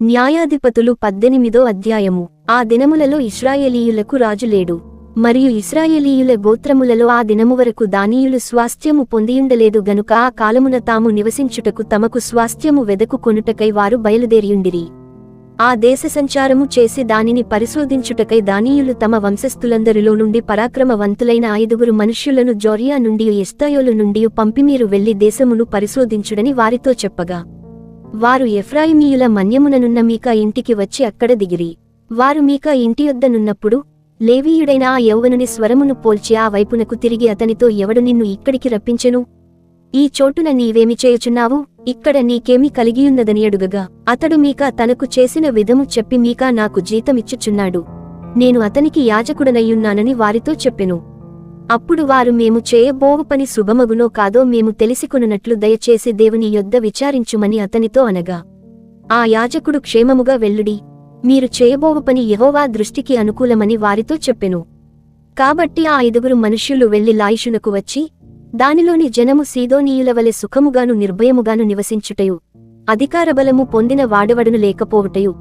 న్యాయాధిపతులు పద్దెనిమిదో అధ్యాయము. ఆ దినములలో ఇస్రాయేలీయులకు రాజు లేడు. మరియు ఇస్రాయేలీయుల గోత్రములలో ఆ దినము వరకు దానీయులు స్వాస్థ్యము పొందియుండలేదు గనుక ఆ కాలమున తాము నివసించుటకు తమకు స్వాస్థ్యము వెదకు కొనుటకై వారు బయలుదేరియుండిరి. ఆ దేశ సంచారము చేసి దానిని పరిశోధించుటకై దానీయులు తమ వంశస్థులందరిలో నుండి పరాక్రమవంతులైన ఐదుగురు మనుష్యులను జోరియా నుండి ఎస్తాయోలు నుండి పంపిమీరు వెళ్ళి దేశమును పరిశోధించుడని వారితో చెప్పగా వారు ఎఫ్రాయిమీయుల మన్యముననున్న మీకా ఇంటికి వచ్చి అక్కడ దిగిరి. వారు మీకా ఇంటి యొద్దనున్నప్పుడు లేవీయుడైన ఆ యౌవనుని స్వరమును పోల్చి ఆ వైపునకు తిరిగి అతనితో ఎవడు నిన్ను ఇక్కడికి రప్పించెను? ఈ చోటున నీవేమి చేయుచున్నావు? ఇక్కడ నీకేమి కలిగియున్నదని అడుగగా అతడు మీకా తనకు చేసిన విధము చెప్పి మీకా నాకు జీతమిచ్చుచున్నాడు. నేను అతనికి యాజకుడనయ్యున్నానని వారితో చెప్పెను. అప్పుడు వారు మేము చేయబోవు పని శుభమగునో కాదో మేము తెలిసికొనున్నట్లు దయచేసి దేవుని యొద్ద విచారించుమని అతనితో అనగా ఆ యాజకుడు క్షేమముగా వెల్లుడి మీరు చేయబోవు పని యహోవా దృష్టికి అనుకూలమని వారితో చెప్పెను. కాబట్టి ఆ ఐదుగురు మనుష్యులు వెళ్ళి లాయిషునకు వచ్చి దానిలోని జనము సీదోనీయుల వలె సుఖముగాను నిర్భయముగాను నివసించుటయు అధికారబలము పొందిన వాడవడును లేకపోవుటయు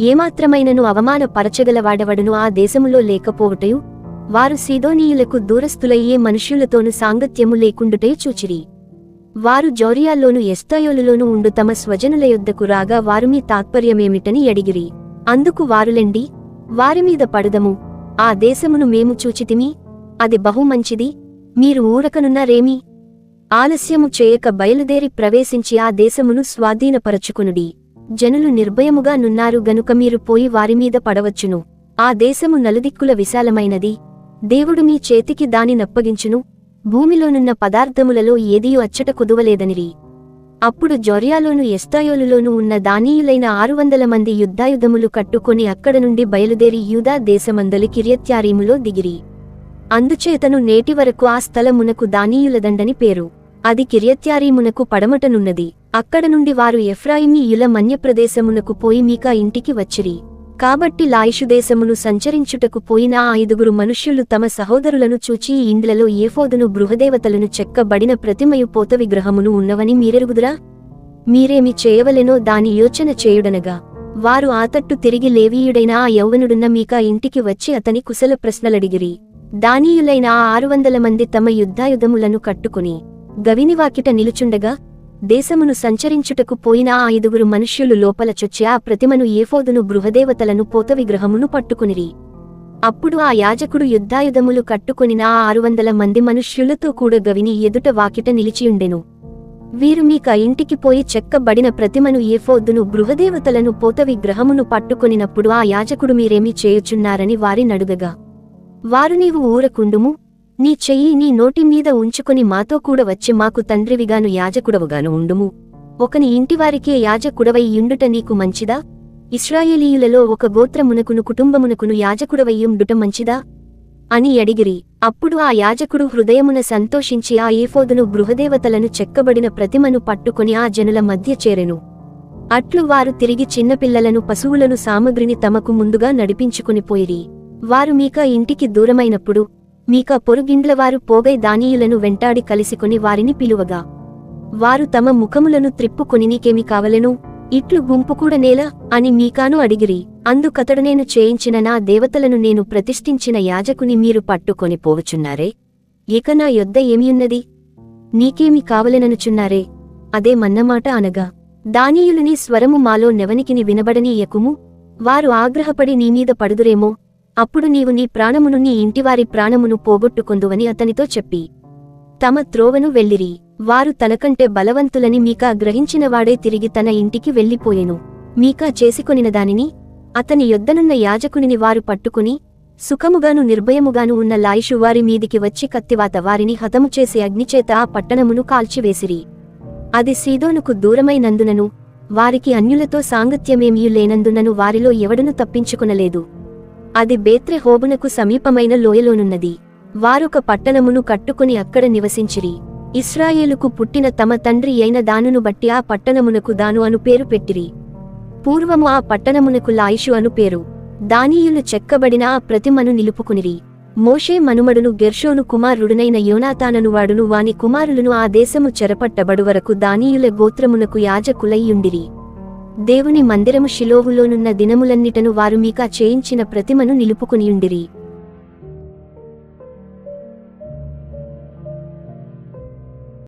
ఏమాత్రమైనను అవమానపరచగల వాడవడును ఆ దేశములో లేకపోవుటయు వారు సీదోనీయులకు దూరస్థులయ్యే మనుష్యులతోను సాంగత్యము లేకుండుటే చూచిరి. వారు జౌరియాల్లోను ఎస్తాయోలులోను ఉండు తమ స్వజనుల యొద్దకు రాగా వారు మీ తాత్పర్యమేమిటని అడిగిరి. అందుకు వారులెండి వారిమీద పడదము. ఆ దేశమును మేము చూచితిమి అది బహుమంచిది మీరు ఊరకనున్నారేమి? ఆలస్యము చేయక బయలుదేరి ప్రవేశించి ఆ దేశమును స్వాధీనపరచుకునుడి. జనులు నిర్భయముగా నున్నారు గనుక మీరు పోయి వారిమీద పడవచ్చును. ఆ దేశము నలుదిక్కుల విశాలమైనది. దేవుడు మీ చేతికి దాని నప్పగించును. భూమిలోనున్న పదార్థములలో ఏదియూ అచ్చట కుదువలేదనిరి అప్పుడు జొర్యాలోను ఎస్తాయోలులోను ఉన్న దానీయులైన ఆరు వందల మంది యుద్ధాయుధములు కట్టుకొని అక్కడ నుండి బయలుదేరి యూదా దేశమందలి కిర్యత్యారీములో దిగిరి. అందుచేతను నేటి వరకు ఆ స్థలమునకు దానీయులదండని పేరు. అది కిర్యత్యారీమునకు పడమటనున్నది. అక్కడ నుండి వారు ఎఫ్రాయిమీయుల మన్యప్రదేశమునకు పోయి మీకా ఇంటికి వచ్చిరి. కాబట్టి లాయిషుదేశమును సంచరించుటకు పోయిన ఐదుగురు మనుష్యులు తమ సహోదరులను చూచి ఇండ్లలో ఏఫోదును బృహదేవతలను చెక్కబడిన ప్రతిమయు పోత విగ్రహమును ఉన్నవని మీరెరుగుదురా? మీరేమి చేయవలెనో దాని యోచన చేయుడనగా వారు ఆతట్టు తిరిగి లేవీయుడైన ఆ యౌవనుడున్న మీకా ఇంటికి వచ్చి అతని కుశల ప్రశ్నలడిగిరి. దానీయులైన ఆ ఆరు వందల మంది తమ యుద్ధాయుధములను కట్టుకుని గవినివాకిట నిలుచుండగా దేశమును సంచరించుటకు పోయిన ఆ ఐదుగురు మనుష్యులు లోపల చొచ్చి ఆ ప్రతిమను ఏఫోదును బృహదేవతలను పోత విగ్రహమును పట్టుకునిరి. అప్పుడు ఆ యాజకుడు యుద్ధాయుధములు కట్టుకొనిన ఆ ఆరు వందల మంది మనుష్యులతో కూడా గవిని ఎదుట వాకిట నిలిచియుండెను. వీరు మీక ఇంటికి పోయి చెక్కబడిన ప్రతిమను ఏఫోద్దును బృహదేవతలను పోత విగ్రహమును పట్టుకొనినప్పుడు ఆ యాజకుడు మీరేమి చేయుచున్నారని వారి నడుగగా. వారు నీవు ఊరకుండుము? నీ చెయ్యి నీ నోటి మీద ఉంచుకుని మాతో కూడా వచ్చి మాకు తండ్రివిగాను యాజకుడవుగాను ఉండుము. ఒకని ఇంటివారికే యాజకుడవై యుండుట నీకు మంచిదా? ఇస్రాయేలీయులలో ఒక గోత్రమునకును కుటుంబమునకును యాజకుడవయ్యుండుట మంచిదా? అని అడిగిరి. అప్పుడు ఆ యాజకుడు హృదయమున సంతోషించి ఆ ఏఫోదును బృహదేవతలను చెక్కబడిన ప్రతిమను పట్టుకుని ఆ జనుల మధ్య చేరెను. అట్లు వారు తిరిగి చిన్నపిల్లలను పశువులను సామగ్రిని తమకు ముందుగా నడిపించుకుని పోయిరి. వారు మీకా ఇంటికి దూరమైనప్పుడు మీకా పొరుగిండ్లవారు పోగై దానీయులను వెంటాడి కలిసికొని వారిని పిలువగా. వారు తమ ముఖములను త్రిప్పుకొని నీకేమి కావలెను? ఇట్లు గుంపుకూడ నేల అని మీకాను అడిగిరి. అందుకతడు నేను చేయించిన నా దేవతలను నేను ప్రతిష్ఠించిన యాజకుని మీరు పట్టుకొని పోవచున్నారే? ఇక నా యొద్ద ఏమియున్నది? నీకేమి కావలెననుచున్నారే? అదే మన్నమాట అనగా దానీయులుని స్వరము మాలో నెవనికిని వినబడనీయకుము? వారు ఆగ్రహపడి నీమీద పడుదురేమో? అప్పుడు నీవు నీ ప్రాణమును నీ ఇంటివారి ప్రాణమును పోగొట్టుకొందువని అతనితో చెప్పి తమ త్రోవను వెళ్ళిరి వారు తనకంటే బలవంతులని మీకా గ్రహించినవాడే తిరిగి తన ఇంటికి వెళ్ళిపోయెను. మీకా చేసుకొనిన దానిని అతని యొద్దనున్న యాజకునిని వారు పట్టుకుని సుఖముగాను నిర్భయముగాను ఉన్న లాయిషు వారి మీదికి వచ్చి కత్తివాత వారిని హతము చేసి అగ్నిచేత ఆ పట్టణమును కాల్చివేసిరి. అది సీదోనుకు దూరమైనందునను వారికి అన్యులతో సాంగత్యమేమియు లేనందునను వారిలో ఎవడను తప్పించుకునలేదు. అది బేత్రె హోబునకు సమీపమైన లోయలోనున్నది. వారొక పట్టణమును కట్టుకుని అక్కడ నివసించిరి. ఇస్రాయేలుకు పుట్టిన తమ తండ్రి అయిన దానును బట్టి ఆ పట్టణమునకు దాను అను పేరు పెట్టిరి. పూర్వము ఆ పట్టణమునకు లాయిషు అను పేరు. దానీయులు చెక్కబడిన ఆ ప్రతిమను నిలుపుకునిరి. మోషే మనుమడును గెర్షోను కుమారుడునైన యోనాతానను వాడును వాని కుమారులను ఆ దేశము చెరపట్టబడు వరకు దానీయుల గోత్రమునకు యాజకులయ్యుండిరి దేవుని మందిరము శిలోవులోనున్న దినములన్నిటను వారు మీకా చేయించిన ప్రతిమను నిలుపుకునియుండిరి.